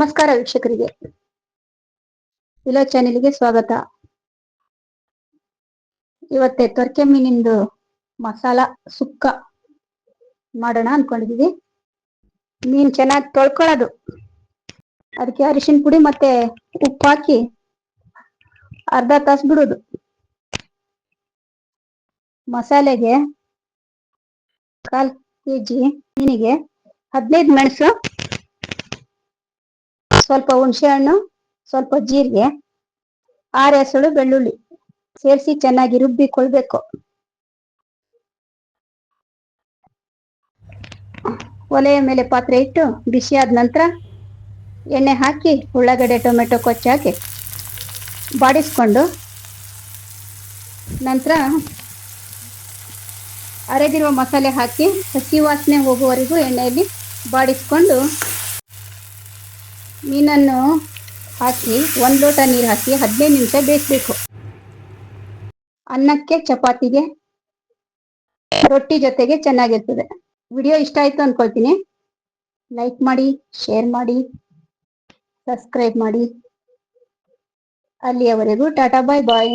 ನಮಸ್ಕಾರ ವೀಕ್ಷಕರಿಗೆ. ಇಲೋ ಚಾನೆಲ್ಗೆ ಸ್ವಾಗತ. ಇವತ್ತೆ ತೊರ್ಕೆ ಮೀನಿಂದು ಮಸಾಲ ಸುಕ್ಕ ಮಾಡೋಣ ಅನ್ಕೊಂಡಿದೀವಿ. ಮೀನ್ ಚೆನ್ನಾಗಿ ತೊಳ್ಕೊಳ್ಳೋದು ಅದಕ್ಕೆ ಅರಿಶಿನ ಪುಡಿ ಮತ್ತೆ ಉಪ್ಪು ಹಾಕಿ ಅರ್ಧ ತಾಸು ಬಿಡೋದು. ಮಸಾಲೆಗೆ ಕಾಲ್ ಕೆಜಿ ಮೀನಿಗೆ ಹದಿನೈದು ಮೆಣಸು ಸ್ವಲ್ಪ ಹುಣಸೆ ಹಣ್ಣು, ಸ್ವಲ್ಪ ಜೀರಿಗೆ, ಆರು ಎಸಳು ಬೆಳ್ಳುಳ್ಳಿ. ಸೇರಿಸಿ ಚೆನ್ನಾಗಿ ರುಬ್ಬಿಕೊಳ್ಬೇಕು. ಒಲೆಯ ಮೇಲೆ ಪಾತ್ರೆ ಇಟ್ಟು ಬಿಸಿ ಆದ ನಂತರ ಎಣ್ಣೆ ಹಾಕಿ ಉಳ್ಳಾಗಡ್ಡೆ, ಟೊಮೆಟೊ ಕೊಚ್ಚಾಕಿ ಬಾಡಿಸ್ಕೊಂಡು ನಂತರ ಅರೆದಿರುವ ಮಸಾಲೆ ಹಾಕಿ ಹಸಿ ವಾಸನೆ ಹೋಗುವವರೆಗೂ ಎಣ್ಣೆಯಲ್ಲಿ ಬಾಡಿಸ್ಕೊಂಡು ಮೀನನ್ನು ಹಾಕಿ, ಒಂದು ಲೋಟ ನೀರು ಹಾಕಿ ಹದಿನೈದು ನಿಮಿಷ ಬೇಯಿಸ್ಬೇಕು. ಅನ್ನಕ್ಕೆ ಚಪಾತಿಗೆ ರೊಟ್ಟಿ ಜೊತೆಗೆ ಚೆನ್ನಾಗಿರ್ತದೆ. ವಿಡಿಯೋ ಇಷ್ಟ ಆಯ್ತು ಅನ್ಕೊಳ್ತೀನಿ. ಲೈಕ್ ಮಾಡಿ ಶೇರ್ ಮಾಡಿ ಸಬ್ಸ್ಕ್ರೈಬ್ ಮಾಡಿ. ಅಲ್ಲಿಯವರೆಗೂ ಟಾಟಾ ಬಾಯ್ ಬಾಯ್.